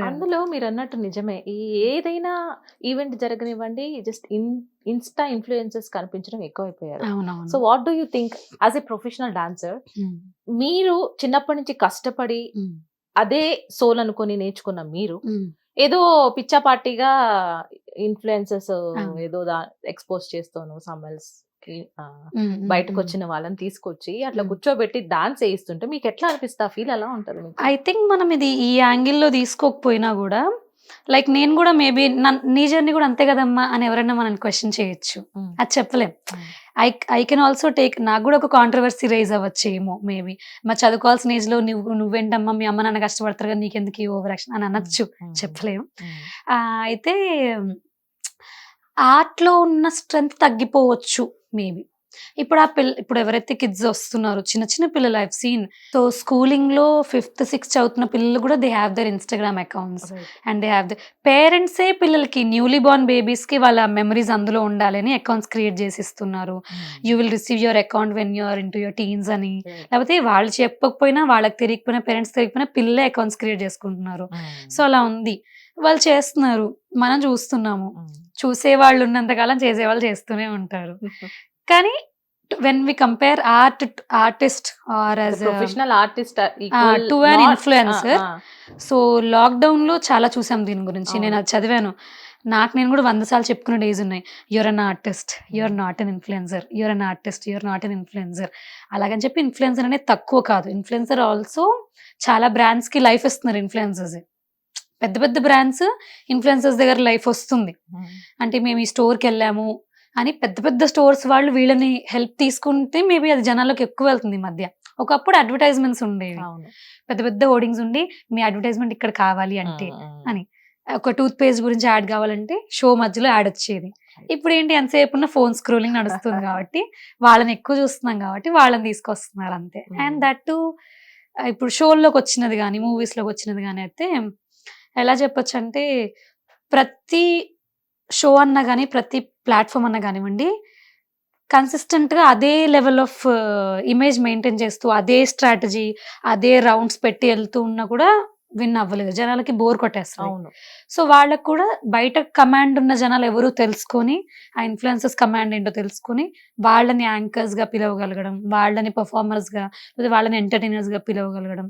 అందులో మీరు అన్నట్టు నిజమే. ఈ ఏదైనా ఈవెంట్ జరగనివ్వండి జస్ట్ ఇన్ ఇన్స్టా ఇన్ఫ్లుయెన్సెస్ కనిపించడం ఎక్కువైపోయారు. So what do you think as a professional dancer మీరు చిన్నప్పటి నుంచి కష్టపడి అదే సోల్ అనుకొని నేర్చుకున్న మీరు. ఏదో పిచ్చాపార్టీగా ఇన్ఫ్లుయెన్సెస్ అవును. ఏదో ఎక్స్పోజ్ చేస్తాను సమ్మల్స్ బయటకు. వచ్చిన వాళ్ళని తీసుకొచ్చి అట్లా. కూర్చోబెట్టి డాన్స్ వేయిస్తుంటే మీకు ఎట్లా అనిపిస్తా ఫీల్ ఎలా ఉంటది మీకు ఐ థింక్ మనం ఇది ఈ యాంగిల్లో తీసుకోకపోయినా కూడా లైక్ నేను కూడా మేబీ నీ జర్నీ కూడా అంతే కదమ్మా అని ఎవరైనా మనం క్వశ్చన్ చేయొచ్చు. అది చెప్పలేం. I I can also take నాకు కూడా ఒక కాంట్రవర్సీ రైజ్ అవ్వచ్చేమో మేబీ మా చదువుకోవాల్సిన ఏజ్లో నువ్వు నువ్వేంటమ్మా మీ అమ్మ నాన్న కష్టపడతారు కదా నీకెందుకు ఓవర్ యాక్షన్ అని అనొచ్చు మ్మ్. చెప్పలేం మ్మ్. ఆ, అయితే ఆర్ట్లో ఉన్న స్ట్రెంగ్త్ తగ్గిపోవచ్చు మేబీ. ఇప్పుడు ఆ పిల్ల ఇప్పుడు ఎవరైతే కిడ్స్ వస్తున్నారో చిన్న చిన్న పిల్లలు ఐవ్ సీన్ సో స్కూలింగ్లో ఫిఫ్త్ సిక్స్త్ చదువుతున్న పిల్లలు కూడా they have their Instagram accounts. And they have the పేరెంట్సే పిల్లలకి న్యూలీ బోర్న్ బేబీస్కి వాళ్ళ మెమరీస్ అందులో ఉండాలని అకౌంట్స్ క్రియేట్ చేసి ఇస్తున్నారు. You will receive your account when you're into your teens అని. లేకపోతే వాళ్ళు చెప్పకపోయినా వాళ్ళకి తెలియకపోయినా పేరెంట్స్ తెలియకపోయినా పిల్లలే అకౌంట్స్ క్రియేట్ చేసుకుంటున్నారు. మ్మ్. సో అలా ఉంది. వాళ్ళు చేస్తున్నారు. మనం చూస్తున్నాము. మ్మ్. చూసే వాళ్ళు ఉన్నంతకాలం చేసే వాళ్ళు చేస్తూనే ఉంటారు కానీ when we compare art artist or as professional artist to an influencer. So లాక్డౌన్లో చాలా చూసాం దీని గురించి. నేను అది చదివాను. నాకు నేను కూడా వంద సార్లు చెప్పుకునే డేస్ ఉన్నాయి. You're an artist you're not an influencer you're an artist you're not an influencer అలాగని చెప్పి ఇన్ఫ్లుయెన్సర్ అనేది తక్కువ కాదు. ఇన్ఫ్లుయెన్సర్ ఆల్సో చాలా బ్రాండ్స్కి లైఫ్ ఇస్తున్నారు ఇన్ఫ్లుయెన్సర్స్ పెద్ద పెద్ద బ్రాండ్స్ ఇన్ఫ్లుయెన్సర్స్ దగ్గర లైఫ్ వస్తుంది. అంటే మేము ఈ స్టోర్కి వెళ్ళాము అని పెద్ద పెద్ద స్టోర్స్ వాళ్ళు వీళ్ళని హెల్ప్ తీసుకుంటే మేబీ అది జనాలకు ఎక్కువ వెళ్తుంది ఈ మధ్య. ఒకప్పుడు అడ్వర్టైజ్మెంట్స్ ఉండేవి. పెద్ద పెద్ద హోర్డింగ్స్ ఉండి మీ అడ్వర్టైజ్మెంట్ ఇక్కడ కావాలి అంటే మ్మ్. అని. ఒక టూత్ పేస్ట్ గురించి యాడ్ కావాలంటే షో మధ్యలో యాడ్ వచ్చేది. ఇప్పుడు ఏంటి ఎంతసేపు ఉన్న ఫోన్ స్క్రోలింగ్ నడుస్తుంది కాబట్టి వాళ్ళని ఎక్కువ చూస్తున్నాం కాబట్టి వాళ్ళని తీసుకొస్తున్నారు అంతే. Hmm. అండ్ దట్ టు ఇప్పుడు షోల్లోకి వచ్చినది కానీ మూవీస్లోకి వచ్చినది కానీ అయితే ఎలా చెప్పొచ్చు అంటే ప్రతి షో అన్నా కానీ ప్రతి ప్లాట్ఫామ్ అన్నా కానివ్వండి కన్సిస్టెంట్గా అదే లెవెల్ ఆఫ్ ఇమేజ్ మెయింటైన్ చేస్తూ అదే స్ట్రాటజీ అదే రౌండ్స్ పెట్టి వెళ్తూ ఉన్నా కూడా విన్ అవ్వలేదు జనాలకి బోర్ కొట్టేస్తారు సో వాళ్ళకు కూడా బయట కమాండ్ ఉన్న జనాలు ఎవరు తెలుసుకొని ఆ ఇన్ఫ్లుయెన్సెస్ కమాండ్ ఏంటో తెలుసుకొని వాళ్ళని యాంకర్స్గా పిలవగలగడం వాళ్ళని పర్ఫార్మర్స్గా లేదా వాళ్ళని ఎంటర్టైనర్స్గా పిలవగలగడం.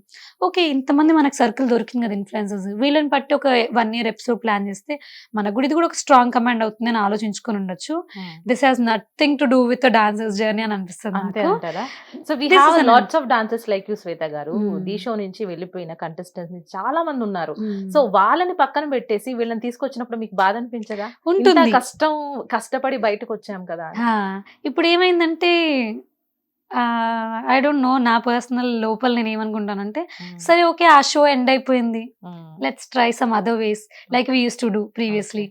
ఓకే ఇంతమంది మనకు సర్కిల్ దొరికింది కదా ఇన్ఫ్లుయెన్సర్స్ వీళ్ళని బట్టి ఒక వన్ ఇయర్ ఎపిసోడ్ ప్లాన్ చేస్తే మన కూడా ఇది కూడా ఒక స్ట్రాంగ్ కమాండ్ అవుతుంది అని ఆలోచించుకొని ఉండొచ్చు. This has nothing to do with dancers journey అని అనిపిస్తుంది so we have lots of dancers like you Shweta గారు. Hmm. ది షో నుంచి వెళ్ళిపోయిన కంటెస్టెంట్స్ చాలా మంది ఉన్నారు. సో వాళ్ళని పక్కన పెట్టేసి వీళ్ళని తీసుకొచ్చినప్పుడు మీకు బాధ అనిపించదా? ఉంటుంది. కష్టం కష్టపడి బయటకు వచ్చాం కదా ఇప్పుడు ఏమైందంటే ఐ డోంట్ నో నా పర్సనల్ లోపల నేను ఏమనుకుంటానంటే. సరే ఓకే ఆ షో ఎండ్ అయిపోయింది. Let's try some other ways like we used to do previously.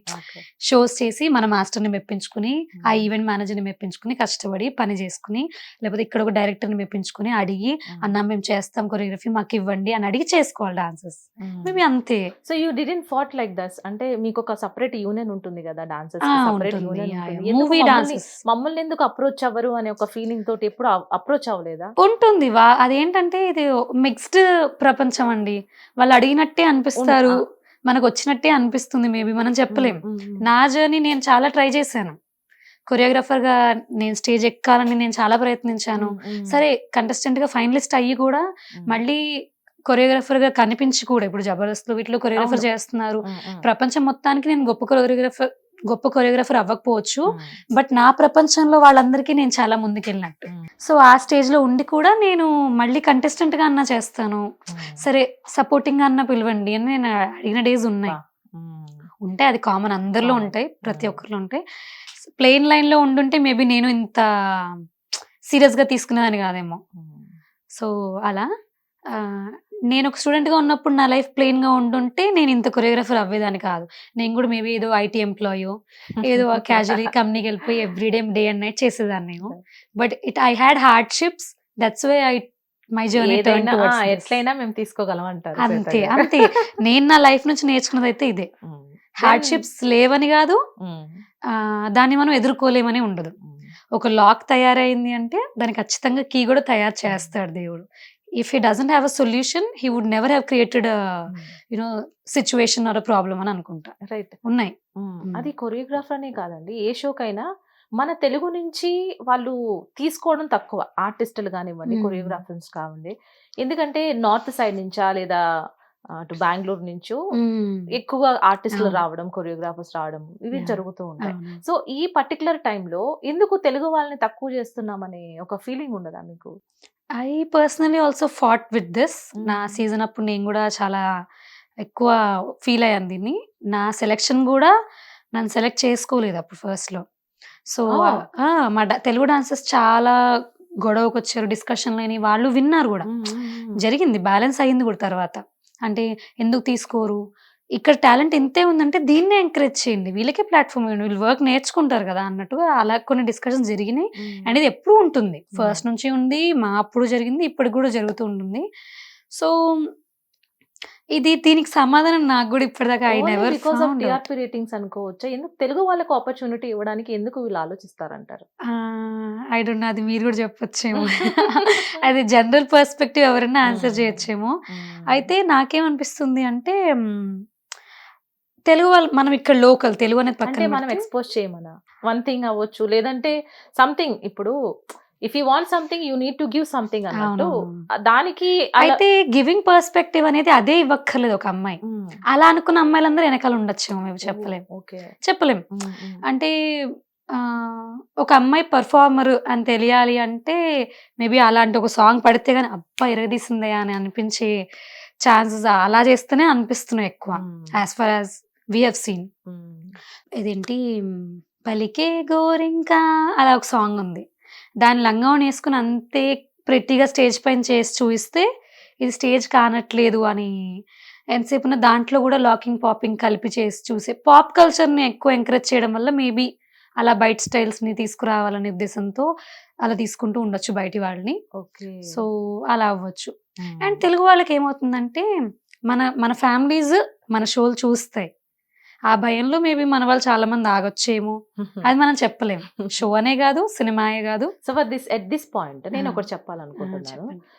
Shows చేసి మన మాస్టర్ని మెప్పించుకుని ఆ. ఈవెంట్ మేనేజర్ని మెప్పించుకుని కష్టపడి పని చేసుకుని లేకపోతే ఇక్కడ ఒక డైరెక్టర్ని మెప్పించుకుని అడిగి. అన్న మేము చేస్తాం కొరియోగ్రఫీ మాకు ఇవ్వండి అని అడిగి చేసుకోవాలి డాన్సెస్ మ్మ్. మేబీ అంతే. So you didn't thought like this అంటే మీకు ఒక సపరేట్ యూనియన్ ఉంటుంది. కదా యూనియన్ మూవీ డాన్సెస్ మమ్మల్ని ఎందుకు అప్రోచ్ అవ్వరు అనే ఒక ఫీలింగ్ తోటి ఎప్పుడు అప్రోచ్ అవ్వలేదా? ఉంటుంది. వా అదేంటంటే ఇది మిక్స్డ్ ప్రపంచం అండి. వాళ్ళు అడిగినట్టే అనిపిస్తారు. మనకు వచ్చినట్టే అనిపిస్తుంది మేబీ మనం చెప్పలేం. నా జర్నీ నేను చాలా ట్రై చేశాను. కొరియోగ్రాఫర్గా నేను స్టేజ్ ఎక్కాలని నేను చాలా ప్రయత్నించాను. సరే కంటెస్టెంట్గా ఫైనలిస్ట్ అయ్యి కూడా మళ్ళీ కొరియోగ్రాఫర్గా కనిపించి కూడా ఇప్పుడు జబర్దస్త్ వీటిలో కొరియోగ్రాఫర్. చేస్తున్నారు. ప్రపంచం మొత్తానికి నేను గొప్ప కొరియోగ్రాఫర్ గొప్ప కొరియోగ్రాఫర్ అవ్వకపోవచ్చు. బట్ నా ప్రపంచంలో వాళ్ళందరికీ నేను చాలా ముందుకెళ్ళినట్టు. మ్మ్, సో ఆ స్టేజ్లో ఉండి కూడా నేను మళ్ళీ కంటెస్టెంట్గా అన్నా చేస్తాను. మ్మ్. సరే సపోర్టింగ్గా అన్న పిలవండి అని నేను అడిగిన డేస్ ఉన్నాయి. ఉంటాయి అది కామన్ అందరిలో. ఉంటాయి ప్రతి. ఒక్కరిలో ఉంటాయి. ప్లెయిన్ లైన్లో ఉండుంటే మేబీ నేను ఇంత సీరియస్గా తీసుకునేదాన్ని కాదేమో. సో అలా. నేను ఒక స్టూడెంట్గా ఉన్నప్పుడు నా లైఫ్ ప్లెయిన్గా ఉండుంటే నేను ఇంత కొరియోగ్రాఫర్ అవ్వేదాన్ని కాదు. నేను కూడా మేబీ ఏదో ఐటీ ఎంప్లాయో ఏదో క్యాజువల్ కంపెనీకి వెళ్ళిపోయి ఎవ్రీడే డే అండ్ నైట్ చేసేదాన్ని నేను. But it I had hardships that's way I my journey ఎట్లయినా మేము తీసుకోగలం అంటారు అంతే. అంతే. నేను నా లైఫ్ నుంచి నేర్చుకున్నది అయితే ఇదే. హార్డ్షిప్స్ లేవని కాదు. ఆ, దాన్ని మనం ఎదుర్కోలేమని ఉండదు. మ్మ్. ఒక లాక్ తయారైంది అంటే దానికి ఖచ్చితంగా కీ కూడా తయారు చేస్తాడు దేవుడు. If he doesn't have a solution he would never have created you know situation or problem అని అనుకుంటా. రైట్ ఉన్నాయి. అది కొరియోగ్రాఫర్ అనే కాదండి. ఏ షోకైనా మన తెలుగు నుంచి వాళ్ళు తీసుకోవడం తక్కువ. ఆర్టిస్టులు కానివ్వండి Hmm. కొరియోగ్రాఫర్స్ కావండి. ఎందుకంటే నార్త్ సైడ్ నుంచా లేదా అటు బెంగళూరు నుంచో ఎక్కువ ఆర్టిస్టులు. రావడం కొరియోగ్రాఫర్స్ రావడం ఇవి. జరుగుతూ ఉంటాయి. సో ఈ పర్టికులర్ టైంలో ఎందుకు తెలుగు వాళ్ళని తక్కువ చేస్తున్నామనే ఒక ఫీలింగ్ ఉండదా మీకు? I personally also thought with this. నా సీజన్ అప్పుడు నేను కూడా చాలా ఎక్కువ ఫీల్ అయ్యాను దీన్ని. నా సెలెక్షన్ కూడా నన్ను సెలెక్ట్ చేసుకోలేదు అప్పుడు ఫస్ట్లో. సో. మా డా- తెలుగు డాన్సర్స్ చాలా గొడవకు వచ్చారు డిస్కషన్ లేని వాళ్ళు విన్నారు కూడా. జరిగింది బ్యాలెన్స్ అయ్యింది కూడా తర్వాత. అంటే ఎందుకు తీసుకోరు? ఇక్కడ టాలెంట్ ఇంతే ఉందంటే దీన్నే ఎంకరేజ్ చేయండి. వీళ్ళకే ప్లాట్ఫామ్ ఇవ్వండి. వీళ్ళు వర్క్ నేర్చుకుంటారు కదా అన్నట్టుగా అలా కొన్ని డిస్కషన్స్ జరిగినాయి. అండ్ ఇది ఎప్పుడు ఉంటుంది. ఫస్ట్ నుంచి ఉంది మా అప్పుడు జరిగింది ఇప్పటికి కూడా జరుగుతూ ఉంటుంది. సో ఇది దీనికి సమాధానం నాకు కూడా ఇప్పటిదాకా I never because of TRP ratings అనుకోవచ్చా? ఎందుకు తెలుగు వాళ్ళకి ఆపర్చునిటీ ఇవ్వడానికి ఎందుకు వీళ్ళు ఆలోచిస్తారంటారు? ఐ డోంట్ అది మీరు కూడా చెప్పొచ్చేమో. అది జనరల్ పర్స్పెక్టివ్ ఎవరైనా ఆన్సర్ Mm. చేయొచ్చేమో. అయితే నాకేమనిపిస్తుంది అంటే తెలుగు వాళ్ళు మనం ఇక్కడ లోకల్ తెలుగు అనేది పక్కన మనం ఎక్స్పోజ్ చేయమనా? వన్ థింగ్ అవ్వచ్చు లేదంటే సంథింగ్ ఇప్పుడు if you want something you need to give something అన్నట్టు దానికి అయితే గివింగ్ పర్స్పెక్టివ్ అనేది అదే ఇవ్వక్కర్లేదు ఒక అమ్మాయి. మ్మ్. అలా అనుకున్న అమ్మాయిలందరూ వెనకాల ఉండొచ్చేమో మేము చెప్పలేం ఓకే. చెప్పలేం మ్మ్, మ్మ్. అంటే ఒక అమ్మాయి పర్ఫార్మర్ అని తెలియాలి అంటే మేబీ అలాంటి ఒక సాంగ్ పడితే గానీ అబ్బా ఇరగదీసిందే అని అనిపించే ఛాన్సెస్ అలా చేస్తేనే అనిపిస్తున్నాయి ఎక్కువ. As far as we have seen. ఇదేంటి? పలికే గోరింకా అలా ఒక సాంగ్ ఉంది. దాని లంగావని వేసుకుని అంతే ప్రెట్టిగా స్టేజ్ పైన చేసి చూపిస్తే ఇది స్టేజ్ కానట్లేదు అని ఎంతసేపు ఉన్న దాంట్లో కూడా లాకింగ్ పాపింగ్ కలిపి చేసి చూసే పాప్ కల్చర్ని ఎక్కువ ఎంకరేజ్ చేయడం వల్ల మేబీ అలా బయట స్టైల్స్ని తీసుకురావాలనే ఉద్దేశంతో అలా తీసుకుంటూ ఉండొచ్చు బయటి వాళ్ళని. ఓకే. సో అలా అవ్వచ్చు. అండ్ తెలుగు వాళ్ళకి ఏమవుతుందంటే మన మన ఫ్యామిలీస్ మన షోలు చూస్తాయి. ఆ భయంలో మేబీ మన వాళ్ళు చాలా మంది ఆగొచ్చేమో అది మనం చెప్పలేము షో అనే కాదు సినిమాయే కాదు. So for this at this point నేను. ఒకటి చెప్పాలనుకుంటున్నాను.